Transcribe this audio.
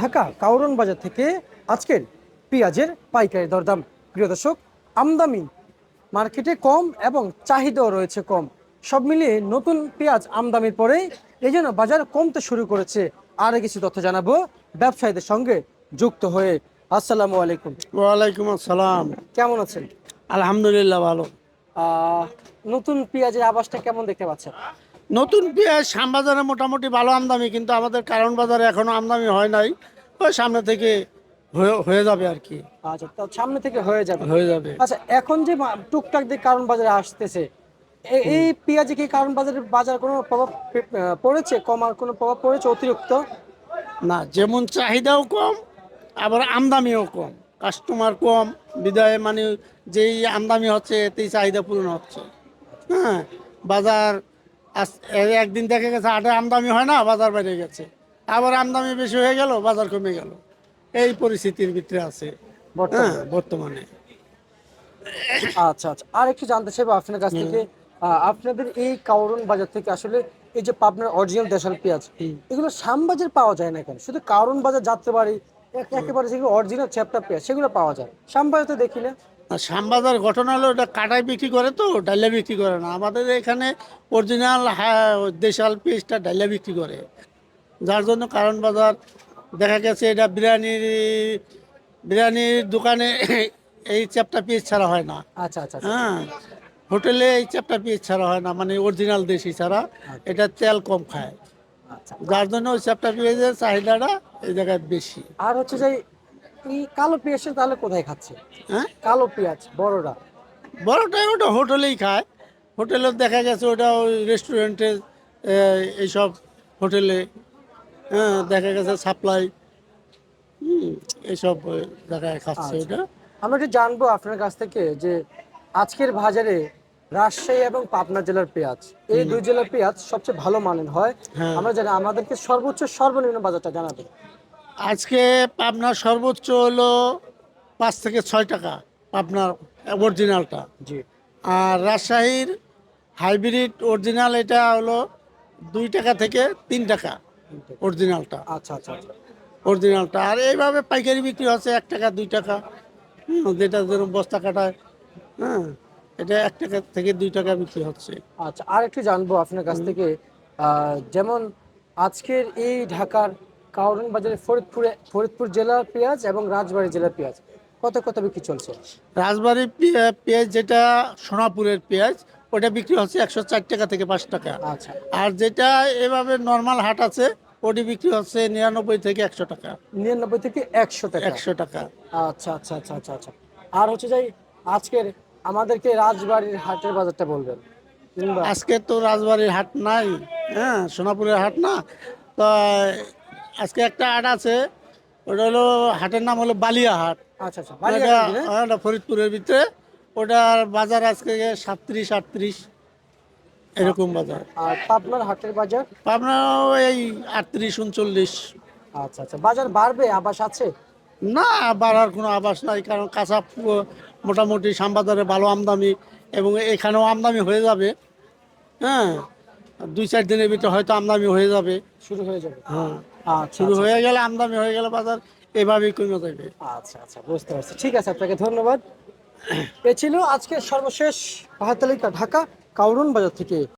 ঢাকা কাউরন বাজার থেকে আজকের পেঁয়াজের পাইকারি দরদাম। প্রিয় দর্শক আমদানি মার্কেটে কম এবং চাহিদাও রয়েছে কম। সব মিলিয়ে নতুন পেঁয়াজ আমদানির পরে এই জন্য বাজার কমতে শুরু করেছে। আরও কিছু তথ্য জানাব ব্যবসায়ীদের সঙ্গে যুক্ত হয়ে। আসসালামু আলাইকুম। ওয়ালাইকুম আসসালাম। কেমন আছেন? আলহামদুলিল্লাহ ভালো। আহ, নতুন পেঁয়াজের আবাসটা কেমন দেখতে পাচ্ছেন? নতুন পেঁয়াজ শ্যামবাজারে মোটামুটি ভালো আমদানি কিন্তু আমাদের কারণ বাজারে এখনও আমদানি হয় নাই। ওই সামনে থেকে হয়ে- যাবে আর কি। আচ্ছা তো সামনে থেকে হয়ে যাবে। হয়ে যাবে। আচ্ছা এখন যে টুকটাক দিয়ে কারণ বাজারে আসতেছে এই পেঁয়াজে কি কারণ বাজারের বাজার কোনো প্রভাব পড়েছে? কমার কোনো প্রভাব পড়েছে অতিরিক্ত? না যেমন চাহিদাও কম আবার আমদানিও কম। কাস্টমার কম বিদায় মানে যেই আমদানি হচ্ছে এতেই চাহিদা পূরণ হচ্ছে। হ্যাঁ বাজার একদিন দেখা গেছে আটে আমদানি হয় না বাজার বেড়ে গেছে। আবার আমদানি বেশি হয়ে গেল বাজার কমে গেল। এই পরিস্থিতির ভিতরে আছে বর্তমানে। হ্যাঁ আচ্ছা আচ্ছা। আর একটু জানতে চাইব আপনার কাছ থেকে। আপনাদের এই কাউরন বাজার থেকে আসলে এই যে পাবনার অরিজিনাল দেশাল পেঁয়াজ এগুলো শ্যামবাজার পাওয়া যায় না কেন? শুধু কারণ বাজার যাত্রাবাড়ি এক- একেবারে যেগুলো অরিজিনাল চ্যাপটা পেঁয়াজ সেগুলো পাওয়া যায়। শ্যামবাজার তো দেখি না। শ্যামবাজার ঘটনা হলো ওটা কাটায় বিক্রি করে তো ডাইলে বিক্রি করে না। আমাদের এখানে অরিজিনাল দেশাল পিসটা ডাইলে বিক্রি করে। যার জন্য কারণ বাজার দেখা গেছে এটা বিরিয়ানির বিরিয়ানির দোকানে এই চ্যাপটা পিস ছাড়া হয় না। আচ্ছা আচ্ছা আচ্ছা। হ্যাঁ হোটেলে এই চ্যাপটা পিস ছাড়া হয় না মানে অরিজিনাল দেশি ছাড়া। এটা তেল কম খায়। আচ্ছা। যার জন্য ওই চ্যাপটা পেঁয়াজের চাহিদাটা এই জায়গায় বেশি। আর হচ্ছে যে এই কালো পেঁয়াজটা তাহলে কোথায় খাচ্ছে হ্যাঁ? কালো পেঁয়াজ বড়রা। বড়টাই ওটা হোটেলেই খায়। হোটেলে দেখা গেছে ওটা ওই রেস্টুরেন্টে এইসব হোটেলে হ্যাঁ দেখা গেছে সাপ্লাই হুম এইসব জায়গায় খাচ্ছে আচ্ছা। ওটা আমরা একটু জানব আপনার কাছ থেকে যে আজকের বাজারে রাজশাহী এবং পাবনা জেলার পেঁয়াজ এই দুই জেলার পেঁয়াজ সবচেয়ে ভালো মানের হয়। হ্যাঁ। আমরা জানি আমাদেরকে সর্বোচ্চ সর্বনিম্ন বাজারটা জানাবে আজকে পাবনার সর্বোচ্চ হলো পাঁচ থেকে ছয় টাকা পাবনার অরিজিনালটা জি। আর রাজশাহীর হাইব্রিড অরিজিনাল এটা হলো দুই টাকা থেকে তিন টাকা অরিজিনালটা আচ্ছা আচ্ছা আচ্ছা। অরিজিনালটা আর এইভাবে পাইকারি বিক্রি হচ্ছে এক টাকা দুই টাকা। যেটা যেরকম বস্তা কাটায় হ্যাঁ এটা এক টাকা থেকে দুই টাকা বিক্রি হচ্ছে। আচ্ছা আর একটু জানব আপনার কাছ থেকে যেমন আজকের এই ঢাকার কাউরন বাজারে ফরিদপুরে ফরিদপুর জেলার পেঁয়াজ এবং রাজবাড়ী জেলার পেঁয়াজ। কত কত বিক্রি চলছে? রাজবাড়ির পেঁয়াজ যেটা সোনাপুরের পেঁয়াজ ওটা বিক্রি হচ্ছে একশো চার টাকা থেকে পাঁচ টাকা। আচ্ছা। আর যেটা এভাবে নর্মাল হাট আছে ওটি বিক্রি হচ্ছে নিরানব্বই থেকে একশো টাকা। নিরানব্বই থেকে একশো টাকা। একশো টাকা। আচ্ছা আচ্ছা আচ্ছা আচ্ছা আচ্ছা। আর হচ্ছে যাই আজকের আমাদেরকে রাজবাড়ির হাটের বাজারটা বলবেন। আজকে তো রাজবাড়ির হাট নাই হ্যাঁ সোনাপুরের হাট না। তো আজকে একটা হাট আছে ওটা হলো হাটের নাম হলো বালিয়া হাট আচ্ছা আচ্ছা ওটা বালিয়াকান্দি না? ওটা ফরিদপুরের ভিতরে। ওটার বাজার আজকে সাতত্রিশ আটত্রিশ এরকম বাজার। আর পাবনার হাটের বাজার? আপনার এই আটত্রিশ উনচল্লিশ। আচ্ছা আচ্ছা বাজার বাড়বে আবাস আছে? না বাড়ার কোনো আভাস নাই কারণ কাঁচা পু- মোটামুটি শ্যামবাজারে ভালো আমদানি এবং এখানেও আমদানি হয়ে যাবে। হ্যাঁ দুই চার দিনের ভিতরে হয়তো আমদামি হয়ে যাবে। শুরু হয়ে যাবে। হ্যাঁ। আচ্ছা শুরু আচ্ছা, হয়ে গেলে আমদামি হয়ে গেলে বাজার এভাবেই কমে যাবে। আচ্ছা আচ্ছা বুঝতে পারছি। ঠিক আছে আপনাকে ধন্যবাদ। এ ছিল আজকে সর্বশেষ বাহাতালিকা ঢাকা কাউরন বাজার থেকে।